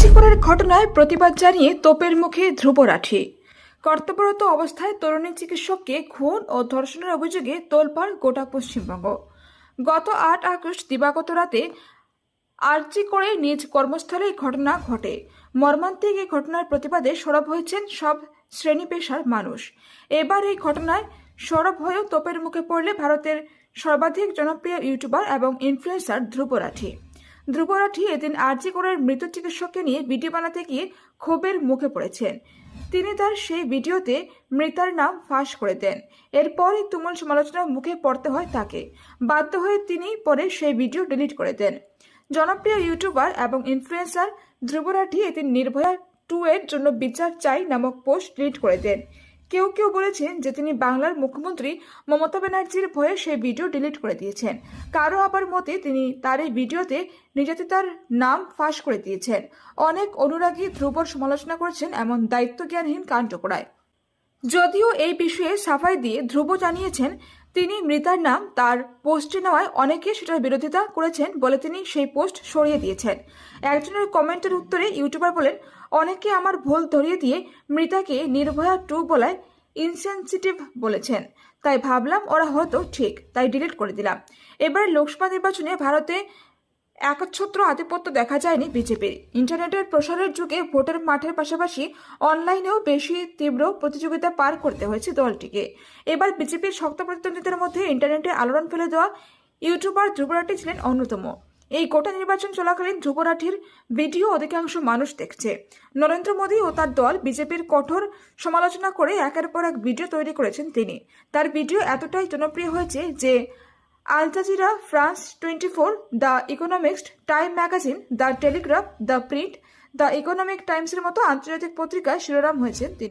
আরজিকরের ঘটনায় প্রতিবাদ জানিয়ে তোপের মুখে ধ্রুব রাঠি কর্তব্যরত অবস্থায় তরুণী চিকিৎসককে খুন ও ধর্ষণের অভিযোগে তোলপাড় গোটা পশ্চিমবঙ্গ। গত আট আগস্ট দিবাগত রাতে আর্জি করে নিজ কর্মস্থলে ঘটনা ঘটে। মর্মান্তিক এই ঘটনার প্রতিবাদে সরব হয়েছেন সব শ্রেণি পেশার মানুষ। এবার এই ঘটনায় সরব হয়েও তোপের মুখে পড়লে ভারতের সর্বাধিক জনপ্রিয় ইউটিউবার এবং ইনফ্লুয়েন্সার ধ্রুব রাঠি ধ্রুব রাঠি এদিন আর্জি করের মৃত চিকিৎসককে নিয়ে ভিডিও বানাতে গিয়ে ক্ষোভের মুখে পড়েছেন। তিনি তার সেই ভিডিওতে মৃতার নাম ফাঁস করে দেন। এরপরই তুমুল সমালোচনার মুখে পড়তে হয় তাকে। বাধ্য হয়ে তিনি পরে সেই ভিডিও ডিলিট করে দেন। জনপ্রিয় ইউটিউবার এবং ইনফ্লুয়েন্সার ধ্রুবরাঠি এদিন নির্ভয়া টু এর জন্য বিচার চাই নামক পোস্ট ডিলিট করে দেন। কেউ কেউ বলেছেন যে তিনি বাংলার মুখ্যমন্ত্রী মমতা ব্যানার্জির ভয়ে সেই ভিডিও ডিলিট করে দিয়েছেন। কারও আবার মতে তিনি তার এই ভিডিওতে নির্যাতিতার নাম ফাঁস করে দিয়েছেন। অনেক অনুরাগী ধ্রুবর সমালোচনা করেছেন এমন দায়িত্বজ্ঞানহীন কাণ্ড করায় যদিও এই বিষয়ে সাফাই দিয়ে ধ্রুব জানিয়েছেন তিনি মৃতার নাম তার পোস্টে নেওয়ায় অনেকে সেটার বিরোধিতা করেছেন বলে তিনি সেই পোস্ট সরিয়ে দিয়েছেন। একজনের কমেন্টের উত্তরে ইউটিউবার বলেন, অনেকে আমার ভুল ধরিয়ে দিয়ে মৃতাকে নির্ভয়া টু বলায় ইনসেন্সিটিভ বলেছেন। তাই ভাবলাম ওরা হয়তো ঠিক, তাই ডিলিট করে দিলাম। এবার লোকসভা নির্বাচনে ভারতে একচ্ছত্র আধিপত্য দেখা যায়নি বিজেপির ইন্টারনেটের প্রসারের যুগে ভোটের মাঠের পাশাপাশি অনলাইনেও বেশি তীব্র প্রতিযোগিতা পার করতে হয়েছে দলটিকে। এবার বিজেপির শক্ত প্রতিদ্বন্দ্বিতার মধ্যে ইন্টারনেটে আলোড়ন ফেলে দেওয়া ইউটিউবার ধ্রুবরাটি ছিলেন অন্যতম। এই গোটা নির্বাচন চলাকালীন ধ্রুবরাঠির ভিডিও অধিকাংশ মানুষ দেখছে। নরেন্দ্র মোদী ও তার দল বিজেপির কঠোর সমালোচনা করে একের পর এক ভিডিও তৈরি করেছেন তিনি। তার ভিডিও এতটাই জনপ্রিয় হয়েছে যে Al Jazeera, France twenty four the economics Time magazine, the Telegraph, the Print, the Economic টাইমসের মতো আন্তর্জাতিক পত্রিকায় শিরোনাম হয়েছেন তিনি।